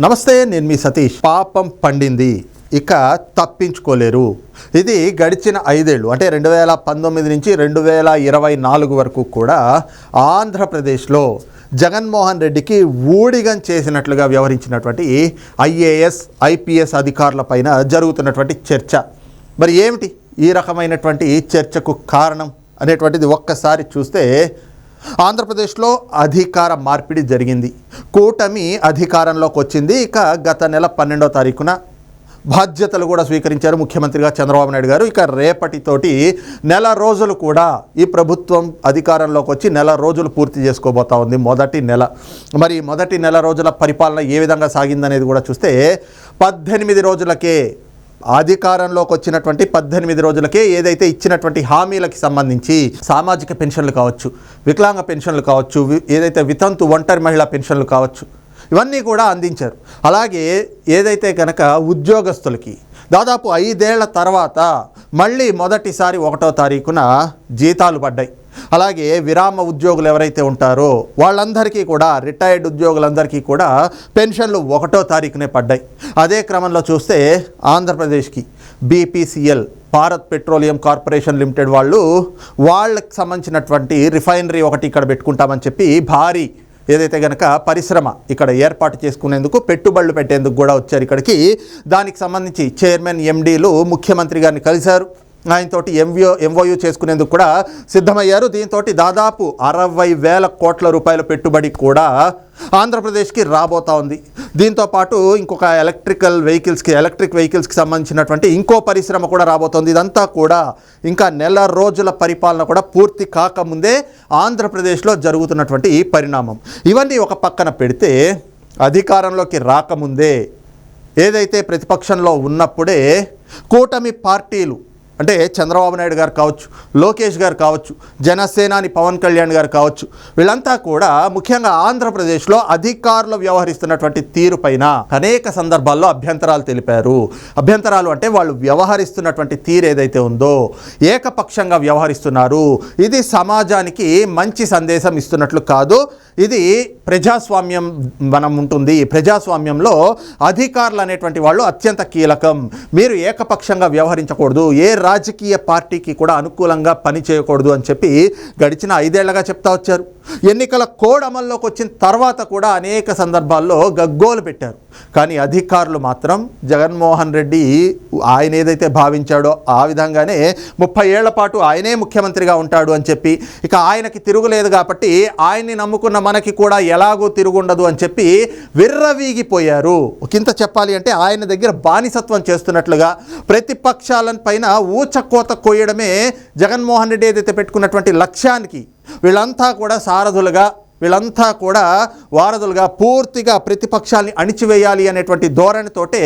నమస్తే నేను మీ సతీష్. పాపం పండింది. ఇక తప్పించుకోలేరు. ఇది గడిచిన ఐదేళ్ళు. అంటే రెండు వేల పంతొమ్మిది నుంచి రెండు వేల ఇరవై నాలుగు వరకు కూడా ఆంధ్రప్రదేశ్లో జగన్మోహన్ రెడ్డికి ఊడిగం చేసినట్లుగా వ్యవహరించినటువంటి ఐఏఎస్ ఐపీఎస్ అధికారులపైన జరుగుతున్నటువంటి చర్చ. మరి ఏమిటి ఈ రకమైనటువంటి చర్చకు కారణం అనేటువంటిది ఒక్కసారి చూస్తే ఆంధ్రప్రదేశ్లో అధికార మార్పిడి జరిగింది. కూటమి అధికారంలోకి వచ్చింది. ఇక గత నెల పన్నెండో తారీఖున బాధ్యతలు కూడా స్వీకరించారు ముఖ్యమంత్రిగా చంద్రబాబు నాయుడు గారు. ఇక రేపటితోటి నెల రోజులు కూడా ఈ ప్రభుత్వం అధికారంలోకి వచ్చి నెల రోజులు పూర్తి చేసుకోబోతా ఉంది. మొదటి నెల. మరి మొదటి నెల రోజుల పరిపాలన ఏ విధంగా సాగిందనేది కూడా చూస్తే పద్దెనిమిది రోజులకే అధికారంలోకి వచ్చినటువంటి పద్దెనిమిది రోజులకే ఏదైతే ఇచ్చినటువంటి హామీలకి సంబంధించి సామాజిక పెన్షన్లు కావచ్చు వికలాంగ పెన్షన్లు కావచ్చు ఏదైతే వితంతు ఒంటరి మహిళా పెన్షన్లు కావచ్చు ఇవన్నీ కూడా అందించారు. అలాగే ఏదైతే కనుక ఉద్యోగస్తులకి దాదాపు ఐదేళ్ళ తర్వాత మళ్ళీ మొదటిసారి ఒకటో తారీఖున జీతాలు పడ్డాయి. అలాగే విరామ ఉద్యోగులు ఎవరైతే ఉంటారో వాళ్ళందరికీ కూడా రిటైర్డ్ ఉద్యోగులందరికీ కూడా పెన్షన్లు ఒకటో తారీఖునే పడ్డాయి. అదే క్రమంలో చూస్తే ఆంధ్రప్రదేశ్కి BPCL Bharat Petroleum Corporation Limited వాళ్ళు వాళ్ళకి సంబంధించినటువంటి రిఫైనరీ ఒకటి ఇక్కడ పెట్టుకుంటామని చెప్పి భారీ ఏదైతే కనుక పరిశ్రమ ఇక్కడ ఏర్పాటు చేసుకునేందుకు పెట్టుబడులు పెట్టేందుకు కూడా వచ్చారు ఇక్కడికి. దానికి సంబంధించి చైర్మన్ ఎండీలు ముఖ్యమంత్రి గారిని కలిశారు. ఆయనతోటి ఎంవిఓ ఎంఓయూ చేసుకునేందుకు కూడా సిద్ధమయ్యారు. దీంతో దాదాపు అరవై వేల కోట్ల రూపాయల పెట్టుబడి కూడా ఆంధ్రప్రదేశ్కి రాబోతా ఉంది. దీంతో పాటు ఇంకొక ఎలక్ట్రికల్ వెహికల్స్కి ఎలక్ట్రిక్ వెహికల్స్కి సంబంధించినటువంటి ఇంకో పరిశ్రమ కూడా రాబోతోంది. ఇదంతా కూడా ఇంకా నెల రోజుల పరిపాలన కూడా పూర్తి కాకముందే ఆంధ్రప్రదేశ్లో జరుగుతున్నటువంటి ఈ పరిణామం. ఇవన్నీ ఒక పక్కన పెడితే అధికారంలోకి రాకముందే ఏదైతే ప్రతిపక్షంలో ఉన్నప్పుడే కూటమి పార్టీలు అంటే చంద్రబాబు నాయుడు గారు కావచ్చు లోకేష్ గారు కావచ్చు జనసేనాని పవన్ కళ్యాణ్ గారు కావచ్చు వీళ్ళంతా కూడా ముఖ్యంగా ఆంధ్రప్రదేశ్లో అధికారులు వ్యవహరిస్తున్నటువంటి తీరు పైన అనేక సందర్భాల్లో అభ్యంతరాలు తెలిపారు. అభ్యంతరాలు అంటే వాళ్ళు వ్యవహరిస్తున్నటువంటి తీరు ఏదైతే ఉందో ఏకపక్షంగా వ్యవహరిస్తున్నారు. ఇది సమాజానికి మంచి సందేశం ఇస్తున్నట్లు కాదు ఇది ప్రజాస్వామ్యం మనం ఉంటుంది. ప్రజాస్వామ్యంలో అధికారులు అనేటువంటి వాళ్ళు అత్యంత కీలకం. మీరు ఏకపక్షంగా వ్యవహరించకూడదు ఏ రాజకీయ పార్టీకి కూడా అనుకూలంగా పని చేయకూడదు అని చెప్పి గడిచిన ఐదేళ్ళగా చెప్తా వచ్చారు. ఎన్నికల కోడ్ అమల్లోకి వచ్చిన తర్వాత కూడా అనేక సందర్భాల్లో గగ్గోలు పెట్టారు. కానీ అధికారులు మాత్రం జగన్మోహన్ రెడ్డి ఆయన ఏదైతే భావించాడో ఆ విధంగానే ముప్పై ఏళ్ళ పాటు ఆయనే ముఖ్యమంత్రిగా ఉంటాడు అని చెప్పి ఇక ఆయనకి తిరుగులేదు కాబట్టి ఆయన్ని నమ్ముకున్న మనకి కూడా ఎలాగో తిరుగుండదు అని చెప్పి విర్రవీగిపోయారు. కింత చెప్పాలి అంటే ఆయన దగ్గర బానిసత్వం చేస్తున్నట్లుగా ప్రతిపక్షాల పైన ఊచకోత కోయడమే జగన్మోహన్ రెడ్డి ఏదైతే పెట్టుకున్నటువంటి లక్ష్యానికి వీళ్ళంతా కూడా సారథులుగా వీళ్ళంతా కూడా వారధులుగా పూర్తిగా ప్రతిపక్షాల్ని అణిచివేయాలి అనేటువంటి ధోరణితోటే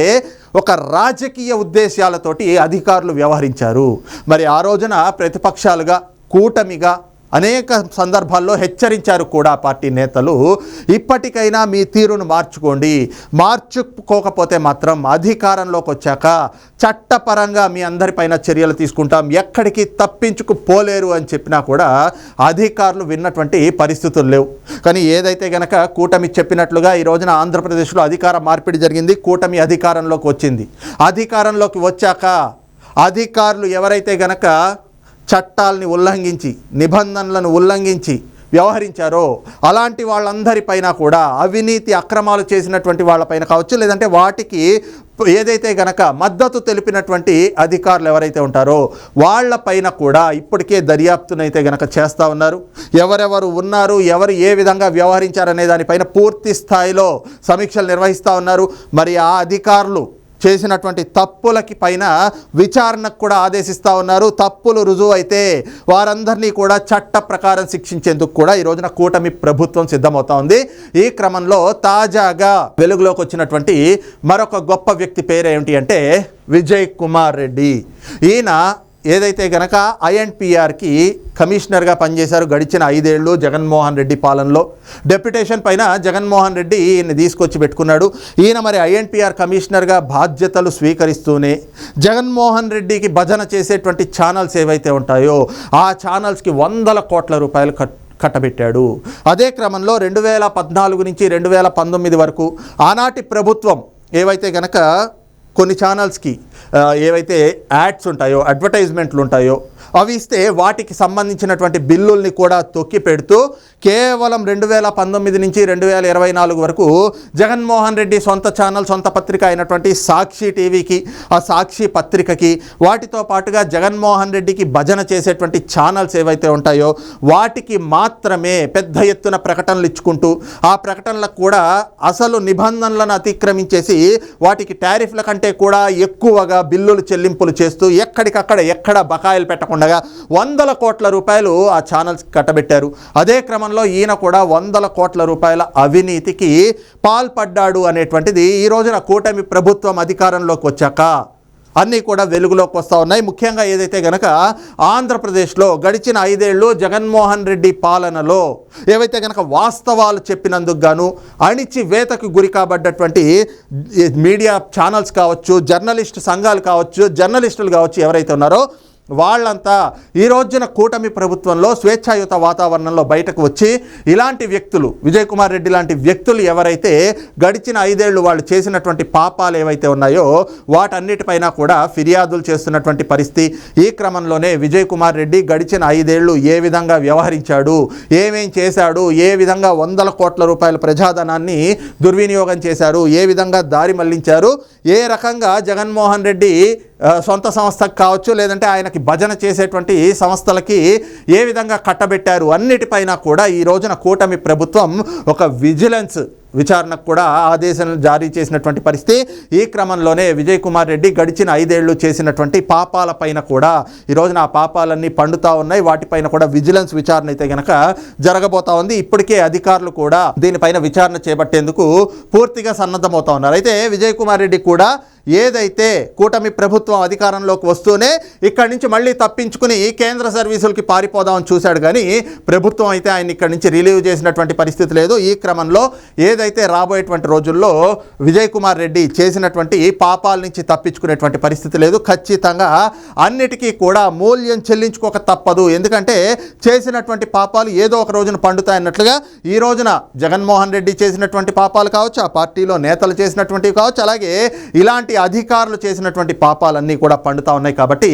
ఒక రాజకీయ ఉద్దేశాలతోటి అధికారులు వ్యవహరించారు. మరి ఆ రోజున ప్రతిపక్షాలుగా కూటమిగా అనేక సందర్భాల్లో హెచ్చరించారు కూడా పార్టీ నేతలు. ఇప్పటికైనా మీ తీరును మార్చుకోండి. మార్చుకోకపోతే మాత్రం అధికారంలోకి వచ్చాక చట్టపరంగా మీ అందరిపైన చర్యలు తీసుకుంటాం. ఎక్కడికి తప్పించుకుపోలేరు అని చెప్పినా కూడా అధికారులు విన్నటువంటి పరిస్థితులు లేవు. కానీ ఏదైతే గనక కూటమి చెప్పినట్లుగా ఈ రోజున ఆంధ్రప్రదేశ్లో అధికార మార్పిడి జరిగింది కూటమి అధికారంలోకి వచ్చింది. అధికారంలోకి వచ్చాక అధికారులు ఎవరైతే గనక చట్టాలని ఉల్లంఘించి నిబంధనలను ఉల్లంఘించి వ్యవహరించారో అలాంటి వాళ్ళందరిపైన కూడా అవినీతి అక్రమాలు చేసినటువంటి వాళ్ళపైన కావచ్చు లేదంటే వాటికి ఏదైతే గనక మద్దతు తెలిపినటువంటి అధికారులు ఎవరైతే ఉంటారో వాళ్ళపైన కూడా ఇప్పటికే దర్యాప్తునైతే గనక చేస్తూ ఉన్నారు. ఎవరెవరు ఉన్నారు ఎవరు ఏ విధంగా వ్యవహరించారనే దానిపైన పూర్తి స్థాయిలో సమీక్షలు నిర్వహిస్తూ ఉన్నారు. మరి ఆ అధికారులు చేసినటువంటి తప్పులకి పైన విచారణకు కూడా ఆదేశిస్తూ ఉన్నారు. తప్పులు రుజువు అయితే వారందరినీ కూడా చట్ట ప్రకారం శిక్షించేందుకు కూడా ఈ రోజున కూటమి ప్రభుత్వం సిద్ధమవుతా ఉంది. ఈ క్రమంలో తాజాగా వెలుగులోకి వచ్చినటువంటి మరొక గొప్ప వ్యక్తి పేరు ఏమిటి అంటే విజయ్ కుమార్ రెడ్డి. ఈయన ఏదైతే గనక ఐఎన్పిఆర్కి కమిషనర్గా పనిచేశారు గడిచిన ఐదేళ్ళు జగన్మోహన్ రెడ్డి పాలనలో. డెప్యుటేషన్ పైన జగన్మోహన్ రెడ్డి ఈయన్ని తీసుకొచ్చి పెట్టుకున్నాడు. ఈయన మరి ఐఎన్పిఆర్ కమిషనర్గా బాధ్యతలు స్వీకరిస్తూనే జగన్మోహన్ రెడ్డికి భజన చేసేటువంటి ఛానల్స్ ఏవైతే ఉంటాయో ఆ ఛానల్స్కి వందల కోట్ల రూపాయలు ఖర్చు కట్టబెట్టాడు. అదే క్రమంలో రెండు వేల పద్నాలుగు నుంచి రెండు వేల పంతొమ్మిది వరకు ఆనాటి ప్రభుత్వం ఏవైతే గనక కొన్ని ఛానల్స్కి ఏవైతే యాడ్స్ ఉంటాయో అడ్వర్టైజ్మెంట్లు ఉంటాయో అవి ఇస్తే వాటికి సంబంధించినటువంటి బిల్లుల్ని కూడా తొక్కి పెడుతూ కేవలం రెండు వేల పంతొమ్మిది నుంచి రెండు వేల ఇరవై నాలుగు వరకు జగన్మోహన్ రెడ్డి సొంత ఛానల్ సొంత పత్రిక అయినటువంటి సాక్షి టీవీకి ఆ సాక్షి పత్రికకి వాటితో పాటుగా జగన్మోహన్ రెడ్డికి భజన చేసేటువంటి ఛానల్స్ ఏవైతే ఉంటాయో వాటికి మాత్రమే పెద్ద ఎత్తున ప్రకటనలు ఇచ్చుకుంటూ ఆ ప్రకటనలకు కూడా అసలు నిబంధనలను అతిక్రమించేసి వాటికి టారిఫ్ల కంటే కూడా ఎక్కువగా బిల్లులు చెల్లింపులు చేస్తూ ఎక్కడికక్కడ ఎక్కడ బకాయిలు పెట్టకుండా వందల కోట్ల రూపాయలు ఆ ఛానల్స్ కట్టబెట్టారు. అదే క్రమంలో ఈయన కూడా వందల కోట్ల రూపాయల అవినీతికి పాల్పడ్డాడు అనేటువంటిది ఈ రోజున కూటమి ప్రభుత్వం అధికారంలోకి వచ్చాక అన్నీ కూడా వెలుగులోకి వస్తూ ఉన్నాయి. ముఖ్యంగా ఏదైతే గనక ఆంధ్రప్రదేశ్లో గడిచిన ఐదేళ్ళు జగన్మోహన్ రెడ్డి పాలనలో ఏవైతే గనక వాస్తవాలు చెప్పినందుకు గాను అణిచివేతకు గురి కాబడ్డటువంటి మీడియా ఛానల్స్ కావచ్చు జర్నలిస్ట్ సంఘాలు కావచ్చు జర్నలిస్టులు కావచ్చు ఎవరైతే ఉన్నారో వాళ్ళంతా ఈ రోజున కూటమి ప్రభుత్వంలో స్వేచ్ఛాయుత వాతావరణంలో బయటకు వచ్చి ఇలాంటి వ్యక్తులు విజయ్ కుమార్ రెడ్డి లాంటి వ్యక్తులు ఎవరైతే గడిచిన ఐదేళ్ళు వాళ్ళు చేసినటువంటి పాపాలు ఏవైతే ఉన్నాయో వాటన్నిటిపైన కూడా ఫిర్యాదులు చేస్తున్నటువంటి పరిస్థితి. ఈ క్రమంలోనే విజయ్ కుమార్ రెడ్డి గడిచిన ఐదేళ్ళు ఏ విధంగా వ్యవహరించాడు ఏమేం చేశాడు ఏ విధంగా వందల కోట్ల రూపాయల ప్రజాధనాన్ని దుర్వినియోగం చేశారు ఏ విధంగా దారి మళ్ళించారు ఏ రకంగా జగన్మోహన్ రెడ్డి సొంత సంస్థకు కావచ్చు లేదంటే ఆయనకి భజన చేసేటువంటి సంస్థలకి ఏ విధంగా కట్టబెట్టారు అన్నిటిపైన కూడా ఈ రోజున కూటమి ప్రభుత్వం ఒక విజిలెన్స్ విచారణకు కూడా ఆదేశం జారీ చేసినటువంటి పరిస్థితి. ఈ క్రమంలోనే విజయ్ కుమార్ రెడ్డి గడిచిన ఐదేళ్ళు చేసినటువంటి పాపాలపైన కూడా ఈ రోజున ఆ పాపాలన్నీ పండుతా ఉన్నాయి. వాటిపైన కూడా విజిలెన్స్ విచారణ అయితే గనక జరగబోతా ఉంది. ఇప్పటికే అధికారులు కూడా దీనిపైన విచారణ చేపట్టేందుకు పూర్తిగా సన్నద్ధమవుతా ఉన్నారు. అయితే విజయ్ కుమార్ రెడ్డి కూడా ఏదైతే కూటమి ప్రభుత్వం అధికారంలోకి వస్తూనే ఇక్కడి నుంచి మళ్ళీ తప్పించుకుని కేంద్ర సర్వీసులకి పారిపోదామని చూశాడు కానీ ప్రభుత్వం అయితే ఆయన ఇక్కడి నుంచి రిలీవ్ చేసినటువంటి పరిస్థితి లేదు. ఈ క్రమంలో ఏ ఏదైతే రాబోయేటువంటి రోజుల్లో విజయ్ కుమార్ రెడ్డి చేసినటువంటి పాపాల నుంచి తప్పించుకునేటువంటి పరిస్థితి లేదు. ఖచ్చితంగా అన్నిటికీ కూడా మూల్యం చెల్లించుకోక తప్పదు. ఎందుకంటే చేసినటువంటి పాపాలు ఏదో ఒక రోజున పండుతాయన్నట్లుగా ఈ రోజున జగన్మోహన్ రెడ్డి చేసినటువంటి పాపాలు కావచ్చు ఆ పార్టీలో నేతలు చేసినటువంటివి కావచ్చు అలాగే ఇలాంటి అధికారులు చేసినటువంటి పాపాలన్నీ కూడా పండుతా ఉన్నాయి. కాబట్టి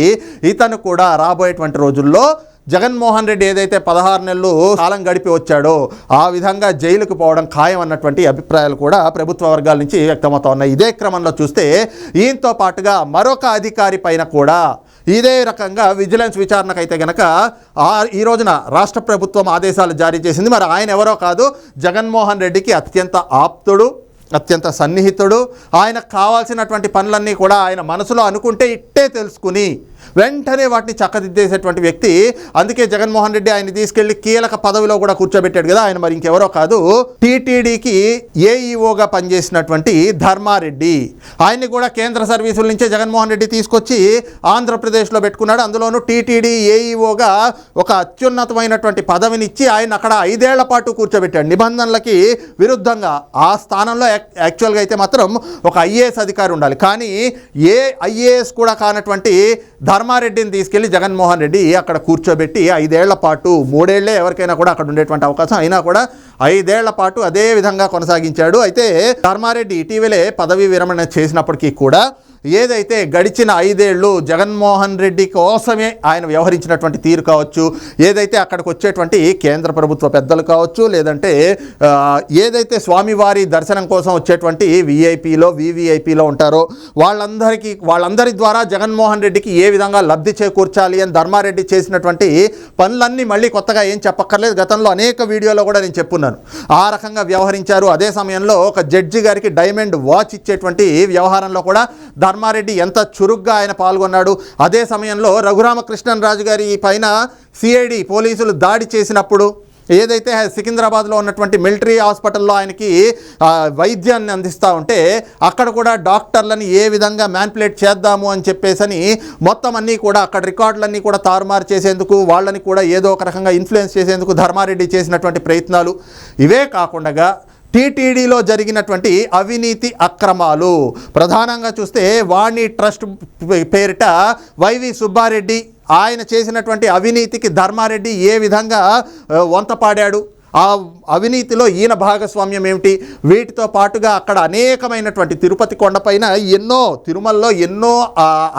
ఇతను కూడా రాబోయేటువంటి రోజుల్లో జగన్మోహన్ రెడ్డి ఏదైతే పదహారు నెలలు కాలం గడిపి వచ్చాడో ఆ విధంగా జైలుకు పోవడం ఖాయం అన్నటువంటి అభిప్రాయాలు కూడా ప్రభుత్వ వర్గాల నుంచి వ్యక్తమవుతా ఉన్నాయి ఇదే క్రమంలో చూస్తే ఈయనతో పాటుగా మరొక అధికారి పైన కూడా ఇదే రకంగా విజిలెన్స్ విచారణకైతే గనక ఆ ఈ రోజున రాష్ట్ర ప్రభుత్వం ఆదేశాలు జారీ చేసింది. మరి ఆయన ఎవరో కాదు జగన్మోహన్ రెడ్డికి అత్యంత ఆప్తుడు అత్యంత సన్నిహితుడు. ఆయనకు కావాల్సినటువంటి పనులన్నీ కూడా ఆయన మనసులో అనుకుంటే ఇట్టే తెలుసుకుని వెంటనే వాటిని చక్కదిద్దేసేటువంటి వ్యక్తి. అందుకే జగన్మోహన్ రెడ్డి ఆయన తీసుకెళ్ళి కీలక పదవిలో కూడా కూర్చోబెట్టాడు కదా. ఆయన మరి ఇంకెవరో కాదు. టీటీడీకి ఏఈఓగా పనిచేసినటువంటి ధర్మారెడ్డి. ఆయన్ని కూడా కేంద్ర సర్వీసుల నుంచే జగన్మోహన్ రెడ్డి తీసుకొచ్చి ఆంధ్రప్రదేశ్లో పెట్టుకున్నాడు. అందులోనూ టీటీడీ ఏఈఓగా ఒక అత్యున్నతమైనటువంటి పదవినిచ్చి ఆయన అక్కడ ఐదేళ్ళ పాటు కూర్చోబెట్టాడు. నిబంధనలకి విరుద్ధంగా ఆ స్థానంలో యాక్- యాక్చువల్గా అయితే మాత్రం ఒక ఐఏఎస్ అధికారి ఉండాలి. కానీ ఏ ఐఏఎస్ కూడా కానటువంటి ధర్మారెడ్డిని తీసుకెళ్ళి జగన్మోహన్ రెడ్డి అక్కడ కూర్చోబెట్టి ఐదేళ్ళ పాటు మూడేళ్ళే ఎవరికైనా కూడా అక్కడ ఉండేటువంటి అవకాశం అయినా కూడా ఐదేళ్ళ పాటు అదే విధంగా కొనసాగించాడు. అయితే ధర్మారెడ్డి ఇటీవలే పదవీ విరమణ చేసినప్పటికీ కూడా ఏదైతే గడిచిన ఐదేళ్ళు జగన్మోహన్ రెడ్డి కోసమే ఆయన వ్యవహరించినటువంటి తీరు కావచ్చు ఏదైతే అక్కడికి వచ్చేటువంటి కేంద్ర ప్రభుత్వ పెద్దలు కావచ్చు లేదంటే ఏదైతే స్వామివారి దర్శనం కోసం వచ్చేటువంటి విఐపిలో వివిఐపిలో ఉంటారో వాళ్ళందరికీ వాళ్ళందరి ద్వారా జగన్మోహన్ రెడ్డికి ఏ విధంగా లబ్ధి చేకూర్చాలి అని ధర్మారెడ్డి చేసినటువంటి పనులన్నీ మళ్ళీ కొత్తగా ఏం చెప్పక్కర్లేదు. గతంలో అనేక వీడియోలో కూడా నేను చెప్పున్నాను. ఆ రకంగా వ్యవహరించారు. అదే సమయంలో ఒక జడ్జి గారికి డైమండ్ వాచ్ ఇచ్చేటువంటి వ్యవహారంలో కూడా ధర్మారెడ్డి ఎంత చురుగ్గా ఆయన పాల్గొన్నాడు. అదే సమయంలో రఘురామకృష్ణన్ రాజు గారి పైన సిఐడి పోలీసులు దాడి చేసినప్పుడు ఏదైతే సికింద్రాబాద్లో ఉన్నటువంటి మిలిటరీ హాస్పిటల్లో ఆయనకి వైద్యాన్ని అందిస్తూ ఉంటే అక్కడ కూడా డాక్టర్లని ఏ విధంగా మ్యాన్పులేట్ చేద్దాము అని చెప్పేసని మొత్తం అన్నీ కూడా అక్కడ రికార్డులన్నీ కూడా తారుమారు చేసేందుకు వాళ్ళని కూడా ఏదో ఒక రకంగా ఇన్ఫ్లుయెన్స్ చేసేందుకు ధర్మారెడ్డి చేసినటువంటి ప్రయత్నాలు. ఇవే కాకుండా టీటీడీలో జరిగినటువంటి అవినీతి అక్రమాలు. ప్రధానంగా చూస్తే వాణి ట్రస్ట్ పేరిట వైవి సుబ్బారెడ్డి ఆయన చేసినటువంటి అవినీతికి ధర్మారెడ్డి ఏ విధంగా వంతపాడాడు? ఆ అవినీతిలో ఈయన భాగస్వామ్యం ఏమిటి? వీటితో పాటుగా అక్కడ అనేకమైనటువంటి తిరుపతి కొండపైన ఎన్నో తిరుమలలో ఎన్నో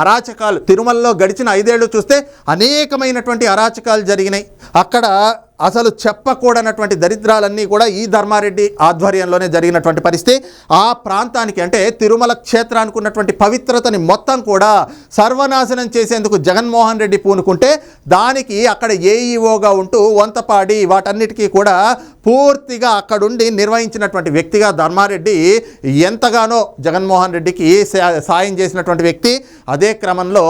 అరాచకాలు తిరుమలలో గడిచిన ఐదేళ్ళు చూస్తే అనేకమైనటువంటి అరాచకాలు జరిగినాయి. అక్కడ అసలు చెప్పకూడనటువంటి దరిద్రాలన్నీ కూడా ఈ ధర్మారెడ్డి ఆధ్వర్యంలోనే జరిగినటువంటి పరిస్థితి. ఆ ప్రాంతానికి అంటే తిరుమల క్షేత్రానికి ఉన్నటువంటి పవిత్రతని మొత్తం కూడా సర్వనాశనం చేసేందుకు జగన్మోహన్ రెడ్డి పూనుకుంటే దానికి అక్కడ ఏఈఓగా ఉంటూ వంతపాడి వాటన్నిటికీ కూడా పూర్తిగా అక్కడుండి నిర్వహించినటువంటి వ్యక్తిగా ధర్మారెడ్డి ఎంతగానో జగన్మోహన్ రెడ్డికి సాయం చేసినటువంటి వ్యక్తి. అదే క్రమంలో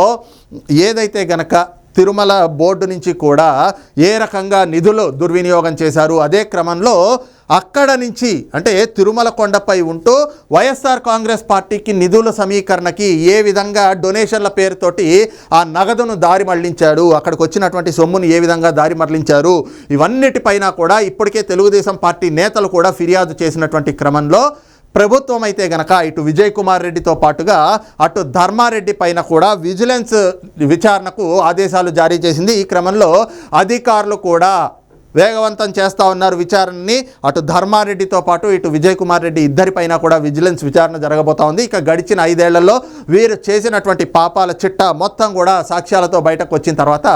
ఏదైతే గనక తిరుమల బోర్డు నుంచి కూడా ఏ రకంగా నిధులు దుర్వినియోగం చేశారు? అదే క్రమంలో అక్కడ నుంచి అంటే తిరుమల కొండపై ఉంటూ వైఎస్ఆర్ కాంగ్రెస్ పార్టీకి నిధుల సమీకరణకి ఏ విధంగా డొనేషన్ల పేరుతోటి ఆ నగదును దారి మళ్ళించాడు? అక్కడికి వచ్చినటువంటి సొమ్మును ఏ విధంగా దారి మళ్ళించారు? ఇవన్నిటిపైన కూడా ఇప్పటికే తెలుగుదేశం పార్టీ నేతలు కూడా ఫిర్యాదు చేసినటువంటి క్రమంలో ప్రభుత్వం అయితే గనక ఇటు విజయ్ కుమార్ రెడ్డితో పాటుగా అటు ధర్మారెడ్డి పైన కూడా విజిలెన్స్ విచారణకు ఆదేశాలు జారీ చేసింది. ఈ క్రమంలో అధికారులు కూడా వేగవంతం చేస్తూ ఉన్నారు విచారణని. అటు ధర్మారెడ్డితో పాటు ఇటు విజయ్ కుమార్ రెడ్డి ఇద్దరిపైన కూడా విజిలెన్స్ విచారణ జరగబోతా ఉంది. ఇక గడిచిన ఐదేళ్ళలో వీరు చేసినటువంటి పాపాల చిట్ట మొత్తం కూడా సాక్ష్యాలతో బయటకు వచ్చిన తర్వాత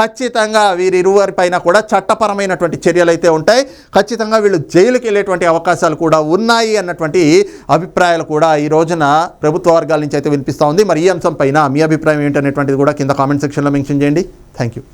ఖచ్చితంగా వీరిరువురిపైన కూడా చట్టపరమైనటువంటి చర్యలు అయితే ఉంటాయి. ఖచ్చితంగా వీళ్ళు జైలుకి వెళ్ళేటువంటి అవకాశాలు కూడా ఉన్నాయి అన్నటువంటి అభిప్రాయాలు కూడా ఈ రోజున ప్రభుత్వ వర్గాల నుంచి అయితే వినిపిస్తూ ఉంది. మరి ఈ అంశం పైన మీ అభిప్రాయం ఏంటనేటువంటిది కూడా కింద కామెంట్ సెక్షన్లో మెన్షన్ చేయండి. Thank you